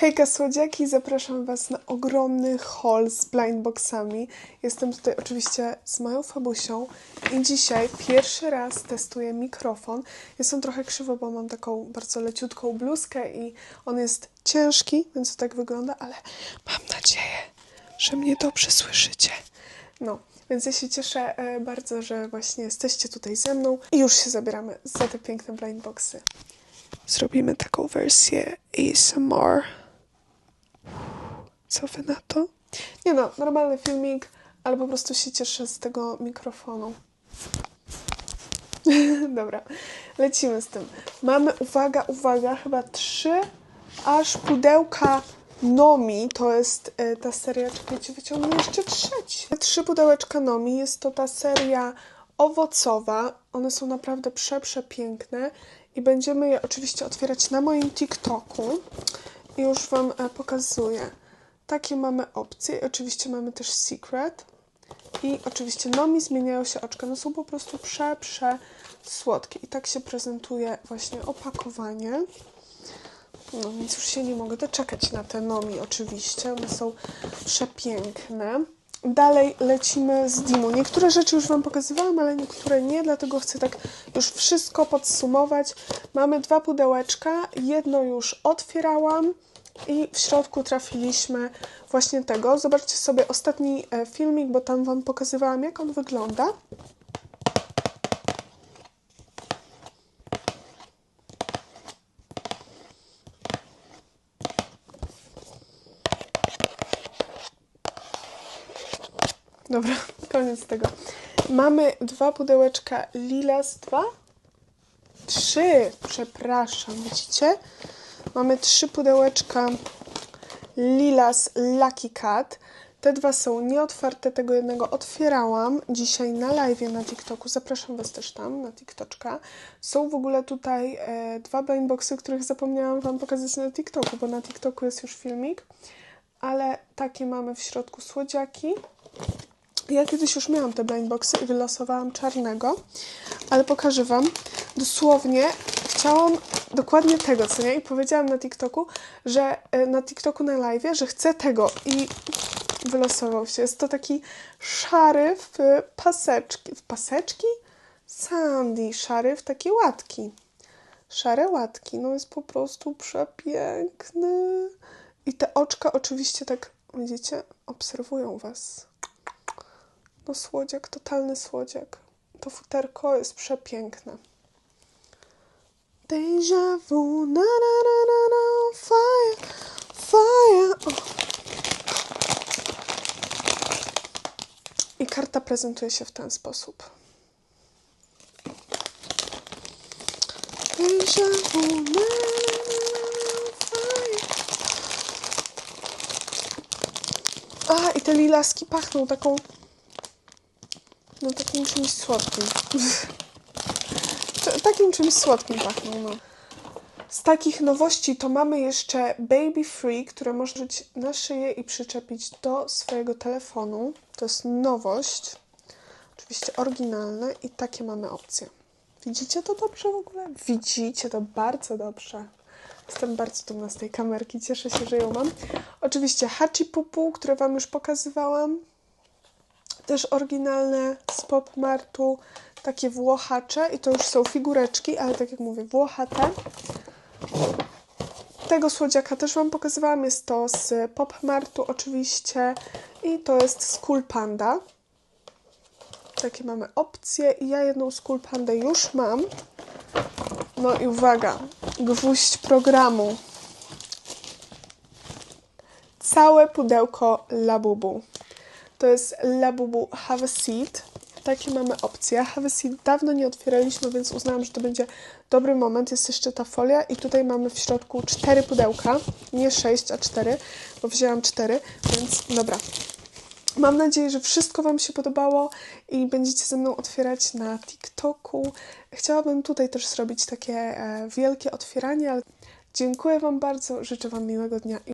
Hejka słodziaki, zapraszam Was na ogromny haul z blindboxami. Jestem tutaj oczywiście z moją Fabusią i dzisiaj pierwszy raz testuję mikrofon. Jestem trochę krzywo, bo mam taką bardzo leciutką bluzkę i on jest ciężki, więc to tak wygląda, ale mam nadzieję, że mnie dobrze słyszycie. No, więc ja się cieszę e, bardzo, że właśnie jesteście tutaj ze mną i już się zabieramy za te piękne blindboxy. Zrobimy taką wersję ASMR. Co wy na to? Nie no, normalny filmik, ale po prostu się cieszę z tego mikrofonu. Dobra, lecimy z tym. Mamy, uwaga, uwaga, chyba trzy aż pudełka Nomi. To jest e, ta seria, czekajcie, wyciągnę jeszcze trzeci. Trzy pudełeczka Nomi. Jest to ta seria owocowa. One są naprawdę prze, przepiękne i będziemy je oczywiście otwierać na moim TikToku. I już Wam e, pokazuję. Takie mamy opcje. Oczywiście mamy też Secret. I oczywiście Nomi zmieniają się oczka. No są po prostu prze, prze słodkie. I tak się prezentuje właśnie opakowanie. No więc już się nie mogę doczekać na te Nomi oczywiście. One są przepiękne. Dalej lecimy z Dimą. Niektóre rzeczy już Wam pokazywałam, ale niektóre nie, dlatego chcę tak już wszystko podsumować. Mamy dwa pudełeczka. Jedno już otwierałam i w środku trafiliśmy właśnie tego. Zobaczcie sobie ostatni e, filmik, bo tam Wam pokazywałam, jak on wygląda. Dobra, koniec tego. Mamy dwa pudełeczka Lilas 2. Trzy, przepraszam, widzicie? Mamy trzy pudełeczka Lilas Lucky Cat. Te dwa są nieotwarte, tego jednego otwierałam dzisiaj na live na TikToku. Zapraszam Was też tam na TikToczka. Są w ogóle tutaj e, dwa blindboxy, których zapomniałam Wam pokazać na TikToku, bo na TikToku jest już filmik. Ale takie mamy w środku słodziaki. Ja kiedyś już miałam te blindboxy i wylosowałam czarnego, ale pokażę Wam. Dosłownie chciałam dokładnie tego, co nie? I powiedziałam na TikToku, że e, na TikToku na live, że chcę tego i wylosował się. Jest to taki szary w paseczki. W paseczki? Sandy, szary w takie łatki. Szare łatki. No jest po prostu przepiękny. I te oczka oczywiście tak, widzicie, obserwują Was. No słodziak, totalny słodziak. To futerko jest przepiękne. Deja vu, na na na na na, fire, fire. O. I karta prezentuje się w ten sposób. Deja vu, na na na, fire. A, i te lilaski pachną taką no takim czymś słodkim. takim czymś słodkim pachną, no. Z takich nowości to mamy jeszcze Baby Free, które można żyć na szyję i przyczepić do swojego telefonu. To jest nowość. Oczywiście oryginalne i takie mamy opcje. Widzicie to dobrze w ogóle? Widzicie to bardzo dobrze. Jestem bardzo dumna z tej kamerki. Cieszę się, że ją mam. Oczywiście Hachi Pupu, które Wam już pokazywałam też oryginalne z Pop Martu, takie włochacze i to już są figureczki, ale tak jak mówię, włochate. Tego słodziaka też Wam pokazywałam, jest to z Pop Martu oczywiście i to jest Skull Panda. Takie mamy opcje i ja jedną Pandę już mam. No i uwaga, gwóźdź programu. Całe pudełko Labubu. To jest Labubu Have a Seat. Takie mamy opcje. Have a Seat dawno nie otwieraliśmy, więc uznałam, że to będzie dobry moment. Jest jeszcze ta folia i tutaj mamy w środku cztery pudełka. Nie sześć, a cztery, bo wzięłam cztery, więc dobra. Mam nadzieję, że wszystko Wam się podobało i będziecie ze mną otwierać na TikToku. Chciałabym tutaj też zrobić takie e, wielkie otwieranie, ale dziękuję Wam bardzo, życzę Wam miłego dnia.